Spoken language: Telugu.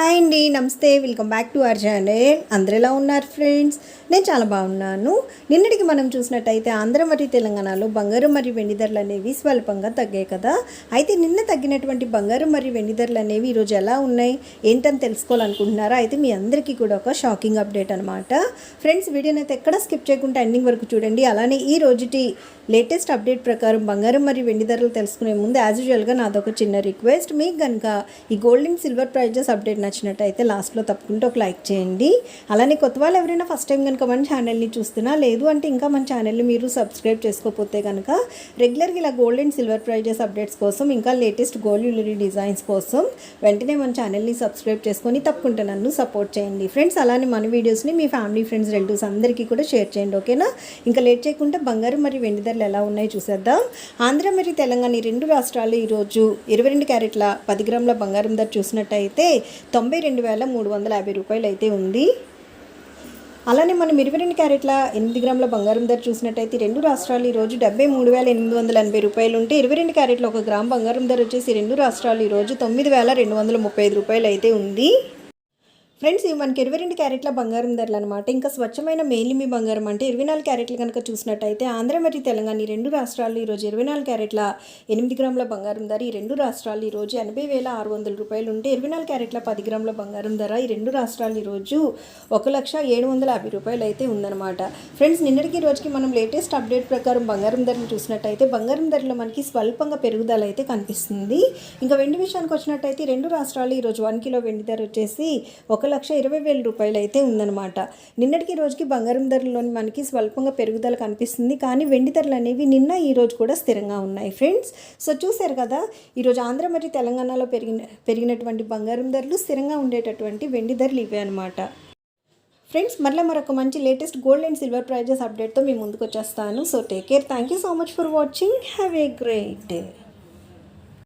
హాయ్ అండి నమస్తే. Welcome back to our channel అందరు ఎలా ఉన్నారు ఫ్రెండ్స్ నేను చాలా బాగున్నాను. నిన్నటికి మనం చూసినట్టయితే ఆంధ్ర మరియు తెలంగాణలో బంగారం మరియు వెండి ధరలు అనేవి స్వల్పంగా తగ్గాయి కదా. అయితే నిన్న తగ్గినటువంటి బంగారం మరియు వెండి ధరలు అనేవి ఈరోజు ఎలా ఉన్నాయి? ఏంటని తెలుసుకోవాలనుకుంటున్నారా? అయితే మీ అందరికీ కూడా ఒక షాకింగ్ అప్డేట్ అనమాట ఫ్రెండ్స్ వీడియోని అయితే ఎక్కడ స్కిప్ చేయకుండా ఎండింగ్ వరకు చూడండి. అలానే ఈ రోజుటి లేటెస్ట్ అప్డేట్ ప్రకారం బంగారం మరియు వెండి ధరలు తెలుసుకునే ముందు యాజ్ యూజువల్గా నాదొక చిన్న రిక్వెస్ట్ మీకు కనుక ఈ gold and silver prices update నచ్చినట్టయితే లాస్ట్లో తప్పకుండా ఒక లైక్ చేయండి. అలానే కొత్త వాళ్ళు ఎవరైనా ఫస్ట్ టైం కనుక మన ఛానల్ని చూస్తున్నా లేదు అంటే ఇంకా మన ఛానల్ని మీరు సబ్స్క్రైబ్ చేసుకోకపోతే కనుక రెగ్యులర్గా ఇలా gold and silver prices updates కోసం ఇంకా లేటెస్ట్ గోల్డ్ జ్యువెలరీ డిజైన్స్ కోసం వెంటనే మన ఛానల్ని సబ్స్క్రైబ్ చేసుకొని తప్పకుండా నన్ను సపోర్ట్ చేయండి. ఫ్రెండ్స్ అలానే మన వీడియోస్ని మీ ఫ్యామిలీ ఫ్రెండ్స్ రిలేటివ్స్ అందరికీ కూడా షేర్ చేయండి ఓకేనా ఇంకా లేట్ చేయకుండా బంగారం మరియు వెండి ధరలు ఎలా ఉన్నాయో చూసేద్దాం. ఆంధ్ర మరియు తెలంగాణ ఈ రెండు రాష్ట్రాలు ఈరోజు ఇరవై రెండు క్యారెట్ల పది గ్రాముల బంగారం ధర చూసినట్టయితే తొంభై రెండు వేల మూడు వందల యాభై రూపాయలు అయితే ఉంది. అలానే మనం ఇరవై రెండు క్యారెట్ల ఎనిమిది గ్రాముల బంగారం ధర చూసినట్టయితే రెండు రాష్ట్రాలు ఈరోజు డెబ్బై మూడు వేల ఎనిమిది వందల ఎనభై రూపాయలు ఉంటే ఇరవై రెండు క్యారెట్ల ఒక గ్రామ్ బంగారం ధర వచ్చేసి రెండు రాష్ట్రాలు ఈరోజు తొమ్మిది వేల రెండు వందల ముప్పై ఐదు రూపాయలు అయితే ఉంది. ఫ్రెండ్స్ ఇవి మనకి ఇరవై రెండు క్యారెట్ల బంగారం ధరలు అనమాట ఇంకా స్వచ్ఛమైన మేలిమి బంగారం అంటే ఇరవై నాలుగు క్యారెట్లు కనుక చూసినట్టయితే ఆంధ్ర మరియు తెలంగాణ ఈ రెండు రాష్ట్రాలు ఈరోజు ఇరవై నాలుగు క్యారెట్ల ఎనిమిది గ్రాముల బంగారం ధర ఈ రెండు రాష్ట్రాలు ఈరోజు ఎనభై వేల ఆరు వందల రూపాయలు ఉంటే ఇరవై నాలుగు క్యారెట్ల పది గ్రాముల బంగారం ధర ఈ రెండు రాష్ట్రాలు ఈరోజు ఒక లక్ష ఏడు వందల యాభై రూపాయలు అయితే ఉందన్నమాట. ఫ్రెండ్స్ నిన్నటికి ఈ రోజుకి మనం లేటెస్ట్ అప్డేట్ ప్రకారం బంగారం ధరలు చూసినట్టయితే బంగారం ధరలు మనకి స్వల్పంగా పెరుగుదల అయితే కనిపిస్తుంది. ఇంకా వెండి విషయానికి వచ్చినట్టయితే రెండు రాష్ట్రాలు ఈరోజు వన్ కిలో వెండి ధర వచ్చేసి ఒక లక్ష ఇరవై వేల రూపాయలు అయితే ఉందన్నమాట. నిన్నటికి రోజుకి బంగారం ధరలోని మనకి స్వల్పంగా పెరుగుదల కనిపిస్తుంది. కానీ వెండి ధరలు అనేవి నిన్న ఈ రోజు కూడా స్థిరంగా ఉన్నాయి ఫ్రెండ్స్. సో చూశారు కదా ఈరోజు ఆంధ్ర మరియు తెలంగాణలో పెరిగిన పెరిగినటువంటి బంగారం ధరలు స్థిరంగా ఉండేటటువంటి వెండి ధరలు ఇవే అనమాట ఫ్రెండ్స్ మరలా మరొక మంచి latest gold and silver prices అప్డేట్తో మీ ముందుకు వచ్చేస్తాను. So take care thank you so much for watching have a great day